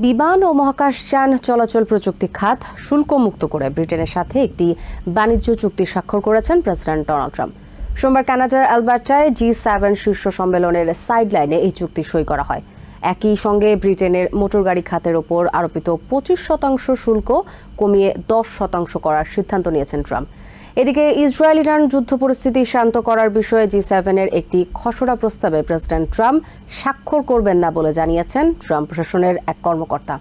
বিমান ও মহাকাশযান চলাচল প্রযুক্তি খাত শুল্কমুক্ত করে ব্রিটেনের সাথে একটি বাণিজ্য চুক্তি স্বাক্ষর করেছেন প্রেসিডেন্ট ডোনাল্ড ট্রাম্প। সোমবার কানাডার অ্যালবার্টায় জি সেভেন শীর্ষ সম্মেলনের সাইডলাইনে এই চুক্তি সই করা হয়। একই সঙ্গে ব্রিটেনের মোটরগাড়ি খাতের ওপর আরোপিত পঁচিশ শতাংশ শুল্ক কমিয়ে দশ শতাংশ করার সিদ্ধান্ত নিয়েছেন ট্রাম্প। এদিকে ইসরায়েল ইরান যুদ্ধ পরিস্থিতি শান্ত করার বিষয়ে জি সেভেনের একটি খসড়া প্রস্তাবে প্রেসিডেন্ট ট্রাম্প স্বাক্ষর করবেন না বলে জানিয়েছেন ট্রাম্প প্রশাসনের এক কর্মকর্তা।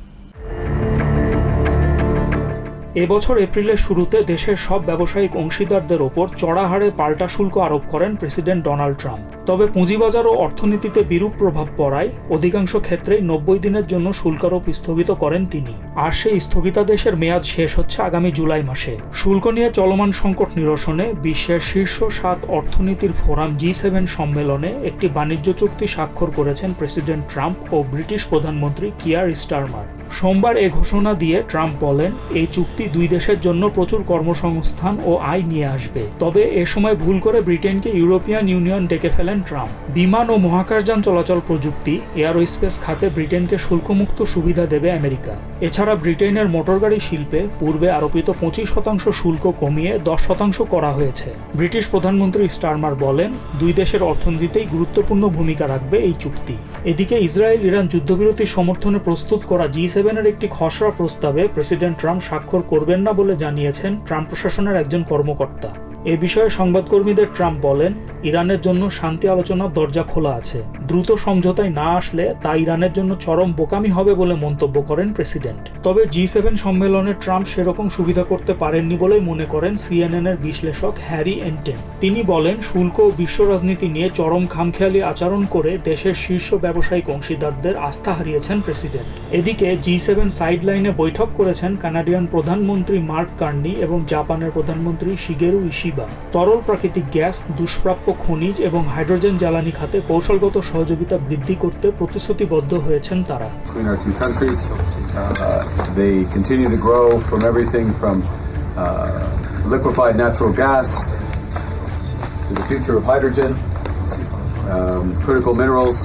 এবছর এপ্রিলের শুরুতে দেশের সব ব্যবসায়িক অংশীদারদের ওপর চড়া হারে পাল্টা শুল্ক আরোপ করেন প্রেসিডেন্ট ডোনাল্ড ট্রাম্প। তবে পুঁজিবাজার ও অর্থনীতিতে বিরূপ প্রভাব পড়ায় অধিকাংশ ক্ষেত্রেই নব্বই দিনের জন্য শুল্ক আরোপ স্থগিত করেন তিনি। আর সেই স্থগিতাদেশের মেয়াদ শেষ হচ্ছে আগামী জুলাই মাসে। শুল্ক নিয়ে চলমান সংকট নিরসনে বিশ্বের শীর্ষ সাত অর্থনীতির ফোরাম জি সেভেন সম্মেলনে একটি বাণিজ্য চুক্তি স্বাক্ষর করেছেন প্রেসিডেন্ট ট্রাম্প ও ব্রিটিশ প্রধানমন্ত্রী কিয়ার স্টারমার। সোমবার এ ঘোষণা দিয়ে ট্রাম্প বলেন, এই চুক্তি দুই দেশের জন্য প্রচুর কর্মসংস্থান ও আয় নিয়ে আসবে। তবে এ সময় ভুল করে ব্রিটেনকে ইউরোপিয়ান ইউনিয়ন ডেকে ফেলেন ট্রাম্প। বিমান ও মহাকাশযান চলাচল প্রযুক্তি, এয়ারোস্পেস খাতে ব্রিটেনকে শুল্কমুক্ত সুবিধা দেবে আমেরিকা। এছাড়া ব্রিটেনের মোটরগাড়ি শিল্পে পূর্বে আরোপিত পঁচিশ শতাংশ শুল্ক কমিয়ে দশ শতাংশ করা হয়েছে। ব্রিটিশ প্রধানমন্ত্রী স্টারমার বলেন, দুই দেশের অর্থনীতিতেই গুরুত্বপূর্ণ ভূমিকা রাখবে এই চুক্তি। এদিকে ইসরায়েল ইরান যুদ্ধবিরতির সমর্থনে প্রস্তুত করা জি সেভেনের একটি খসড়া প্রস্তাবে প্রেসিডেন্ট ট্রাম্প স্বাক্ষর করবেন না বলে জানিয়েছেন ট্রাম্প প্রশাসনের একজন কর্মকর্তা। এ বিষয়ে সংবাদকর্মীদের ট্রাম্প বলেন, ইরানের জন্য শান্তি আলোচনার দরজা খোলা আছে। দ্রুত সমঝোতায় না আসলে তা ইরানের জন্য চরম বোকামি হবে বলে মন্তব্য করেন প্রেসিডেন্ট। তবে জি সেভেন সম্মেলনে ট্রাম্প সেরকম সুবিধা করতে পারেননি বলেই মনে করেন সিএনএন এর বিশ্লেষক হ্যারি এন্টেন তিনি বলেন, শুল্ক ও বিশ্ব রাজনীতি নিয়ে চরম খামখেয়ালি আচরণ করে দেশের শীর্ষ ব্যবসায়িক অংশীদারদের আস্থা হারিয়েছেন প্রেসিডেন্ট। এদিকে জি সেভেন সাইডলাইনে বৈঠক করেছেন কানাডিয়ান প্রধানমন্ত্রী মার্ক কার্নি এবং জাপানের প্রধানমন্ত্রী শিগেরু বিবা তরল প্রাকৃতিক গ্যাস দুষ্প্রাপ্য খনিজ এবং হাইড্রোজেন জ্বালানি খাতে কৌশলগত সহযোগিতা বৃদ্ধি করতে প্রতিশ্রুতিবদ্ধ হয়েছেন তারা। uh, uh, Liquefied natural gas to the future of hydrogen um, critical minerals.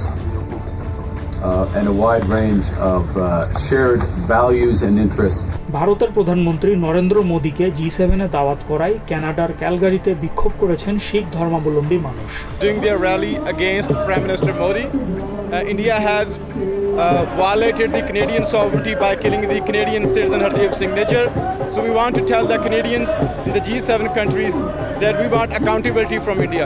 And a wide range of uh, shared values and interests. ভারতের প্রধানমন্ত্রী নরেন্দ্র মোদীকে জি সেভেনে দাওয়াত করায় কানাডার ক্যালগারিতে বিক্ষোভ করেছেন শিখ ধর্মাবলম্বী মানুষ During their rally against Prime Minister Modi, uh, India has uh, violated the Canadian sovereignty by killing the Canadian citizen Hardeep Singh Nijjar. So we want to tell the Canadians in the G7 countries that we want accountability from India.